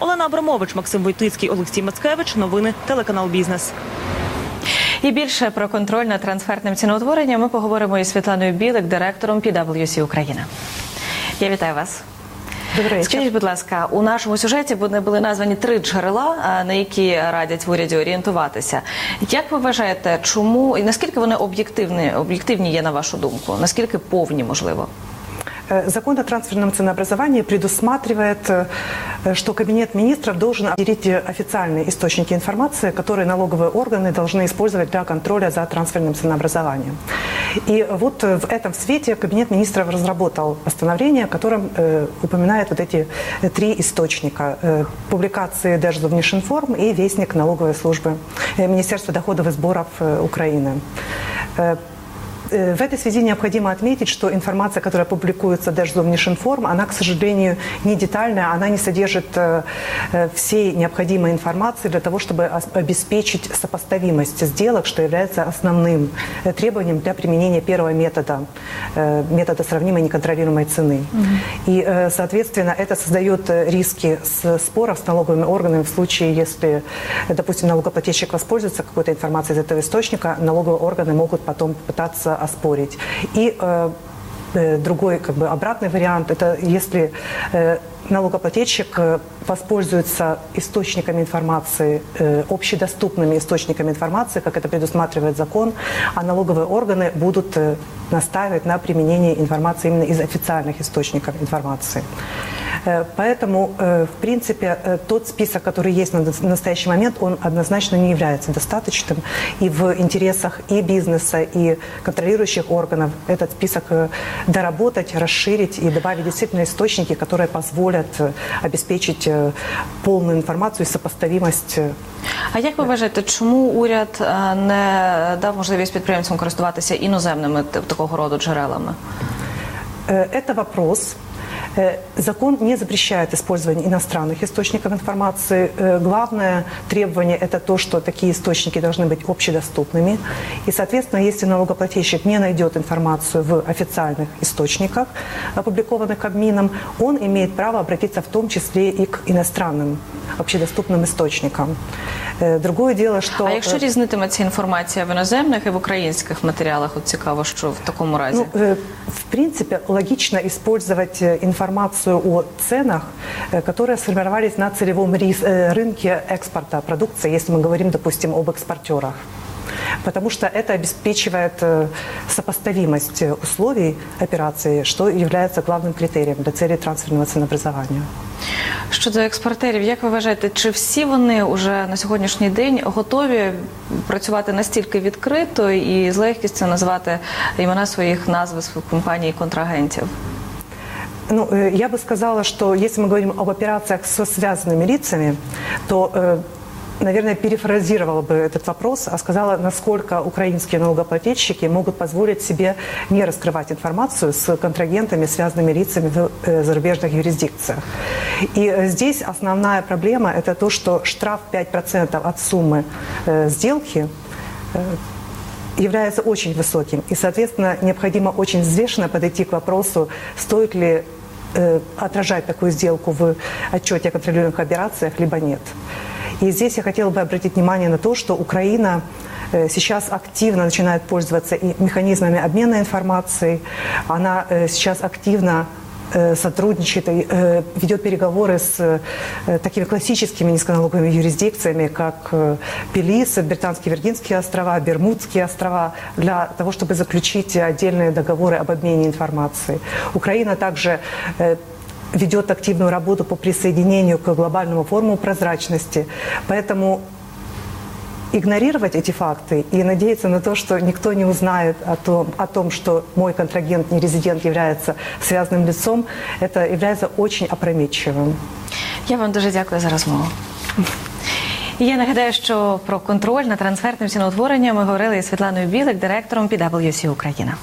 Олена Абрамович, Максим Войтицький, Олексій Мацкевич. Новини телеканал Бізнес. І більше про контроль над трансфертним ціноутворенням ми поговоримо із Світланою Білик, директором PwC Україна. Я вітаю вас. Добрий вечір. Скажіть, будь ласка, у нашому сюжеті вони були названі три джерела, на які радять в уряді орієнтуватися. Як ви вважаєте, чому і наскільки вони об'єктивні, об'єктивні є на вашу думку? Наскільки повні можливо? Э, Закон о трансферном ценообразовании предусматривает, э, что Кабинет министров должен определить э, официальные источники информации, которые налоговые органы должны использовать для контроля за трансферным ценообразованием. И вот в этом свете Кабинет министров разработал постановление, в котором э, упоминает вот эти три источника. Э, публикации Держзовнишинформ и Вестник налоговой службы э, Министерства доходов и сборов э, Украины. Э, В этой связи необходимо отметить, что информация, которая публикуется в Держзовнишинформ, она, к сожалению, не детальная, она не содержит э, э, всей необходимой информации для того, чтобы обеспечить сопоставимость сделок, что является основным требованием для применения первого метода, метода сравнимой неконтролируемой цены. И, соответственно, это создает риски споров с налоговыми органами в случае, если, допустим, налогоплательщик воспользуется какой-то информацией из этого источника, налоговые органы могут потом пытаться оспорить. И э, э, другой как бы обратный вариант это если э, налогоплательщик воспользуется источниками информации, общедоступными источниками информации, как это предусматривает закон, а налоговые органы будут настаивать на применении информации именно из официальных источников информации. Э, Поэтому, э, в принципе, э, тот список, который есть на дос- настоящий момент, он однозначно не является достаточным. И в интересах и бизнеса, и контролирующих органов этот список э, доработать, расширить и добавить действительно источники, которые позволят э, обеспечить э, полную информацию и сопоставимость э, А як ви вважаєте, чому уряд е, не дав можливість підприємцям користуватися іноземними т- такого роду джерелами? Э, Это вопрос. Э, Закон не запрещает использование иностранных источников информации. Э, Главное требование – это то, что такие источники должны быть общедоступными. И, соответственно, если налогоплательщик не найдет информацию в официальных источниках, опубликованных Кабмином, он имеет право обратиться в том числе и к иностранным общедоступным источникам. Э, Другое дело, что... А якщо э, різнитиметься інформація в іноземних і в українських матеріалах, от цікаво, що в такому разі? Ну, э, в принципе, логично использовать э, информацию о ценах, э, которые сформировались на целевом рис- э, рынке экспорта продукции, если мы говорим, допустим, об экспортерах. Потому что это обеспечивает э, сопоставимость э, условий операции, что является главным критерием для цели трансферного ценообразования. Щодо експортерів, як ви вважаєте, чи всі вони вже на сьогоднішній день готові працювати настільки відкрито і з легкістю назвати імена своїх назв своїх компаній і контрагентів? Ну, э, я бы сказала, что если мы говорим об операциях со связанными лицами, то, э, наверное, перефразировала бы этот вопрос, а сказала, насколько украинские налогоплательщики могут позволить себе не раскрывать информацию с контрагентами, связанными лицами в э, зарубежных юрисдикциях. И здесь основная проблема – это то, что штраф 5% от суммы сделки является очень высоким. И, соответственно, необходимо очень взвешенно подойти к вопросу, стоит ли э, отражать такую сделку в отчете о контролируемых операциях, либо нет. И здесь я хотела бы обратить внимание на то, что Украина э, сейчас активно начинает пользоваться и механизмами обмена информацией. Она э, сейчас активно сотрудничает и э, ведет переговоры с э, такими классическими низконалоговыми юрисдикциями, как э, Белиз, Британские Виргинские острова, Бермудские острова, для того, чтобы заключить отдельные договоры об обмене информацией. Украина также э, ведет активную работу по присоединению к глобальному форуму прозрачности. Поэтому игнорировать эти факты и надеяться на то, что никто не узнает о том, о том что мой контрагент, не резидент, является связанным лицом, это является очень опрометчивым. Я вам дуже дякую за розмову. І Я нагадаю, що про контроль над трансфертним ціноутворенням ми говорили із Світланою Білик, директором PwC Україна.